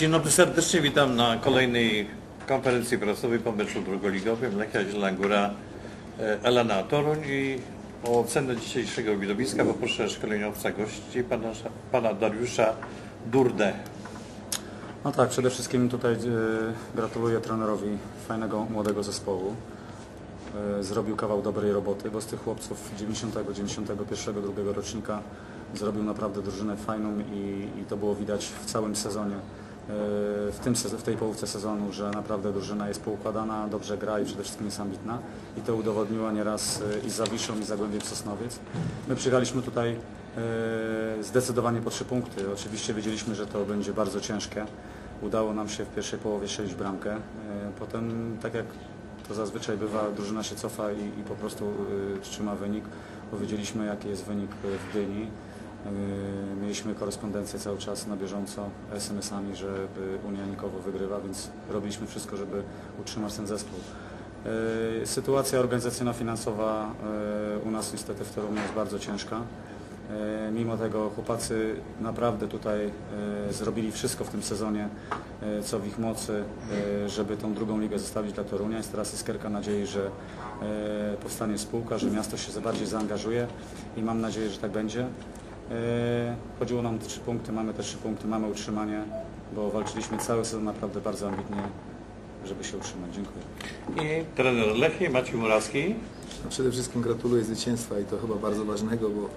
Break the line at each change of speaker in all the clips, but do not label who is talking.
Dzień dobry, serdecznie witam na kolejnej konferencji prasowej po meczu drugoligowym Lechia Zielona Góra e, Elena Toruń i o ocenę dzisiejszego widowiska poproszę szkoleniowca gości pana, pana Dariusza Durdę.
No tak, przede wszystkim tutaj e, gratuluję trenerowi fajnego młodego zespołu. E, zrobił kawał dobrej roboty, bo z tych chłopców 90, 91, drugiego rocznika zrobił naprawdę drużynę fajną i, i to było widać w całym sezonie. W, tym, w tej połówce sezonu, że naprawdę drużyna jest poukładana, dobrze gra i przede wszystkim jest ambitna. I to udowodniła nieraz e, i z Zawiszą i Zagłębiem Sosnowiec. My przyjechaliśmy tutaj e, zdecydowanie po trzy punkty. Oczywiście wiedzieliśmy, że to będzie bardzo ciężkie. Udało nam się w pierwszej połowie strzelić bramkę. E, Potem, tak jak to zazwyczaj bywa, drużyna się cofa i, i po prostu trzyma wynik. Powiedzieliśmy, jaki jest wynik w Gdyni. Y, Mieliśmy korespondencję cały czas na bieżąco SMS-ami, że Unia Nikowo wygrywa, więc robiliśmy wszystko, żeby utrzymać ten zespół. Y, Sytuacja organizacyjno-finansowa y, u nas niestety w Toruniu jest bardzo ciężka. Mimo tego chłopacy naprawdę tutaj zrobili wszystko w tym sezonie, co w ich mocy, żeby tą drugą ligę zostawić dla Torunia. Jest teraz iskierka nadziei, że powstanie spółka, że miasto się bardziej zaangażuje i mam nadzieję, że tak będzie. E, Chodziło nam o trzy punkty, mamy te trzy punkty, mamy utrzymanie, bo walczyliśmy cały sezon naprawdę bardzo ambitnie, żeby się utrzymać. Dziękuję.
I trener Lechii Maciej Murawski.
No przede wszystkim gratuluję zwycięstwa i to chyba bardzo ważnego, bo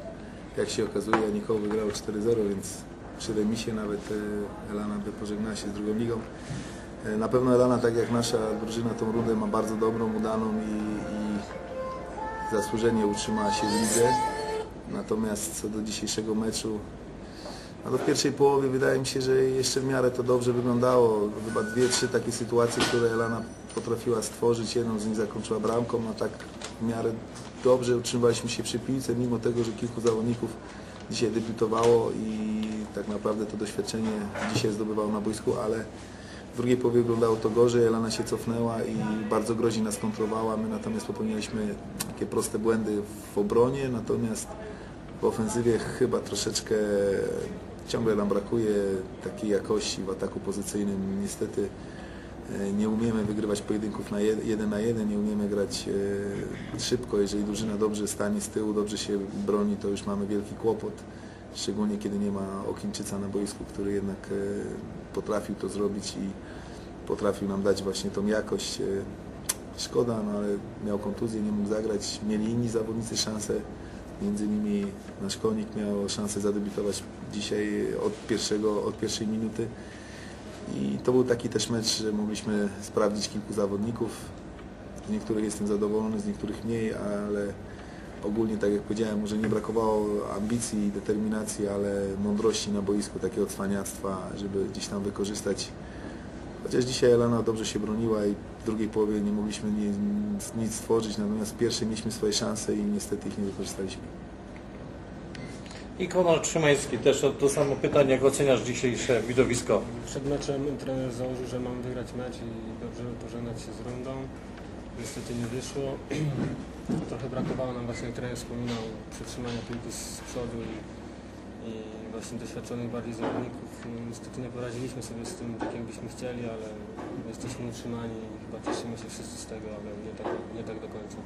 jak się okazuje Nikoło wygrało 4-0, więc przy remisie nawet e, Elana by pożegnała się z drugą ligą. E, Na pewno Elana, tak jak nasza drużyna, tą rundę ma bardzo dobrą, udaną i, i zasłużenie utrzymała się w lidze. Natomiast co do dzisiejszego meczu, no to w pierwszej połowie wydaje mi się, że jeszcze w miarę to dobrze wyglądało. Chyba dwie, trzy takie sytuacje, które Elana potrafiła stworzyć. Jedną z nich zakończyła bramką, no tak w miarę dobrze utrzymywaliśmy się przy piłce, mimo tego, że kilku zawodników dzisiaj debiutowało i tak naprawdę to doświadczenie dzisiaj zdobywało na boisku, ale w drugiej połowie wyglądało to gorzej, Elana się cofnęła i bardzo groźnie nas kontrowała. My natomiast popełnialiśmy takie proste błędy w obronie, natomiast w ofensywie chyba troszeczkę ciągle nam brakuje takiej jakości w ataku pozycyjnym. Niestety e, nie umiemy wygrywać pojedynków na jed- jeden na jeden, nie umiemy grać e, szybko. Jeżeli drużyna dobrze stanie z tyłu, dobrze się broni, to już mamy wielki kłopot. Szczególnie kiedy nie ma Okińczyca na boisku, który jednak e, potrafił to zrobić i potrafił nam dać właśnie tą jakość. E, Szkoda, no ale miał kontuzję, nie mógł zagrać. Mieli inni zawodnicy szansę. Między innymi nasz konik miał szansę zadebiutować dzisiaj od, pierwszego, od pierwszej minuty. I to był taki też mecz, że mogliśmy sprawdzić kilku zawodników. Z niektórych jestem zadowolony, z niektórych mniej, ale ogólnie, tak jak powiedziałem, może nie brakowało ambicji i determinacji, ale mądrości na boisku, takiego cwaniactwa, żeby gdzieś tam wykorzystać Chociaż dzisiaj Elena dobrze się broniła i w drugiej połowie nie mogliśmy nic, nic stworzyć, natomiast w pierwszej mieliśmy swoje szanse i niestety ich nie wykorzystaliśmy.
I Konrad Szymański też o to samo pytanie, jak oceniasz dzisiejsze widowisko?
Przed meczem trener założył, że mamy wygrać mecz i dobrze pożegnać się z rundą. Niestety nie wyszło. Trochę brakowało nam właśnie, jak trener wspominał, przetrzymania piłki z przodu i, i właśnie doświadczonych bardziej zawodników. No, niestety nie poradziliśmy sobie z tym tak, jakbyśmy chcieli, ale jesteśmy utrzymani i chyba cieszymy się wszyscy z tego, ale nie tak, nie tak do końca.